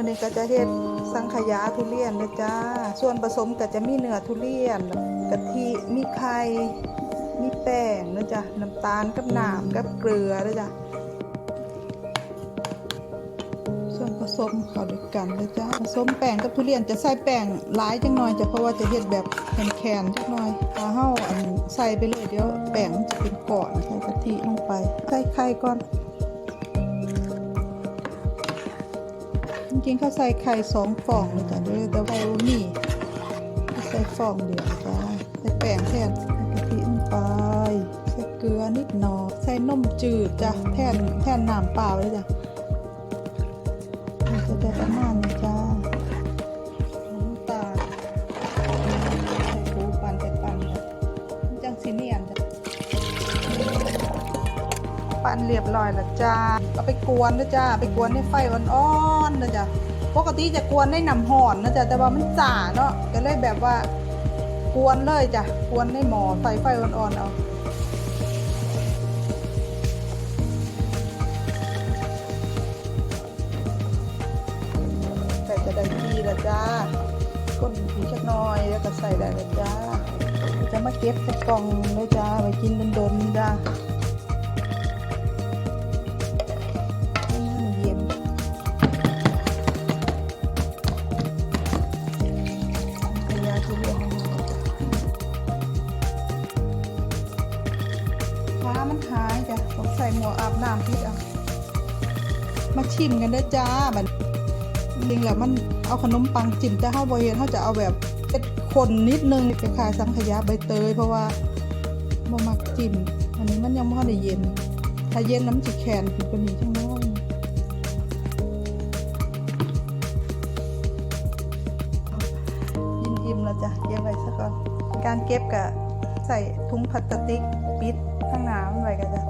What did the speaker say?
วันนี้ก็จะเฮ็ดสังขยาทุเรียนนะจ้า ส่วนผสมก็จะมีเนื้อทุเรียนกะทิมีไข่มีแป้งนะจ๊ะน้ำตาลกับน้ำกับเกลือนะจ๊ะส่วนผสมเข้าด้วยกันเลยจ้าผสมแป้งกับทุเรียนจะใส่แป้งหลายจังหน่อยจะเพราะว่าจะเฮ็ดแบบแข็งๆจังหน่อยถ้าเฮาอันใส่ไปเลยเดี๋ยวแป้งมันจะเป็นก้อนใส่กะทิลงไปใส่ไข่ก่อน จริงๆเขาใส่ไข่สองฟองเลยจ้ะเด้วยแต่ไข่บ่มีใส่ฟองเดียวจ้ะใส่แป้งแทนใส่กะทิลงไปใส่เกลือนิดหน่อยใส่นมจืดจ้ะแทนแทนน้ำเปล่าเลยจ้ะจะได้ประมาณนี้จ้าน้ ปั่นเรียบร้อยแล้วจ้าเอาไปกวนนะจ้าไปกวนในไฟอ่อนๆนะจ้ะปกติจะกวนในน้ำห่อนนะจ้ะแต่ว่ามันจ่าเนาะก็เลยแบบว่ากวนเลยจ้ะกวนในหม้อไฟไฟอ่อนๆเอาใส่จะได้ทีละจ้าก้นผีชักน้อยแล้วก็ใส่ได้ละจ้าจะมาเก็บใส่กล่องเลยจ้าไว้กินดนๆจ้า มันหายจ้ะต้องใส่หมวกอาบน้ำพิษเอามาชิมกันได้อจ้าบัดจริงๆแล้วมันเอาขนมปังจิ้มแต่ข้าบอยเห็นเขาจะเอาแบบเป็นคนนิดนึงไปขายสังขยาใบเตย เพราะว่าบ่มักจิ้มอันนี้มันยังไม่ได้เย็น ถ้าเย็นน้ำจะแข็งผิดกว่านี้จังน้อยยินอิ่มแล้วจ้ะเก็บไว้ซะก่อน การเก็บกะใส่ถุงพลาสติก ปิดข้างหน้ามันไว้กันจ้ะ